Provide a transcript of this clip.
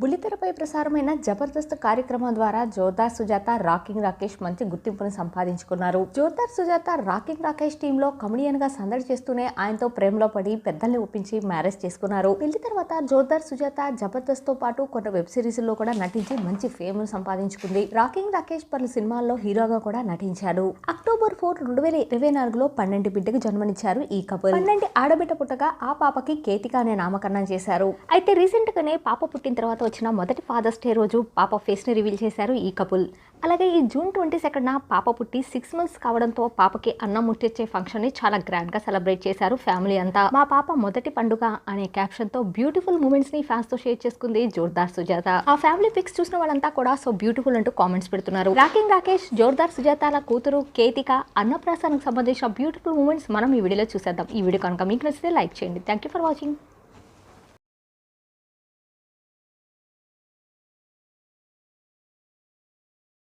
బుల్లితెరపై ప్రసారమైన జబర్దస్త్ కార్యక్రమం ద్వారా జోర్దార్ సుజాత రాకింగ్ రాకేష్ మంచి గుర్తింపును సంపాదించుకున్నారు. జోర్దార్ సుజాత రాకింగ్ రాకేష్ టీంలో కమెడియన్గా సందడి చేస్తూనే ఆయనతో ప్రేమలో పడి పెద్దల్ని ఒప్పించి మ్యారేజ్ చేసుకున్నారు. పెళ్ళి తర్వాత జోర్దార్ సుజాత జబర్దస్త్తో పాటు కొన్ని వెబ్ సిరీస్లో కూడా నటించి మంచి ఫేమ్ను సంపాదించుకుంది. రాకింగ్ రాకేష్ పలు సినిమాల్లో హీరోగా కూడా నటించాడు. అక్టోబర్ ఫోర్ రెండు వేల ఇరవై నాలుగులో పన్నెండు బిడ్డకు జన్మనిచ్చారు ఈ కపుల్. పన్నెండు ఆడబిడ్డ పుట్టగా ఆ పాపకి కేతిక అనే నామకరణం చేశారు. అయితే రీసెంట్ గానే పాప పుట్టిన తర్వాత వచ్చిన మొదటి ఫాదర్స్ డే రోజు పాప ఫేస్ని రివీల్ చేశారు ఈ కపుల్ అలాగే ఈ జూన్ ట్వంటీ సెకండ్ పాప పుట్టి సిక్స్ మంత్స్ కావడంతో పాపకి అన్నం ముట్టించే ఫంక్షన్ని చాలా గ్రాండ్గా సెలబ్రేట్ చేశారు ఫ్యామిలీ అంతా. మా పాప మొదటి పండుగ అనే క్యాప్షన్తో బ్యూటిఫుల్ మూమెంట్స్ని ఫ్యాన్స్తో ఫ్యాన్స్తో షేర్ చేసుకుంది జోర్దార్ సుజాత. ఆ ఫ్యామిలీ పిక్స్ చూసిన వాళ్ళంతా కూడా సో బ్యూటిఫుల్ అంటూ కామెంట్స్ పెడుతున్నారు. రాకింగ్ రాకేష్ జోర్దార్ సుజాతాల కూతురు కేతిక అన్నప్రాసానికి సంబంధించిన బ్యూటిఫుల్ మూమెంట్స్ మనం ఈ వీడియోలో చూసేద్దాం. ఈ వీడియో కనుక మీకు నచ్చితే లైక్ చేయండి. Thank you for watching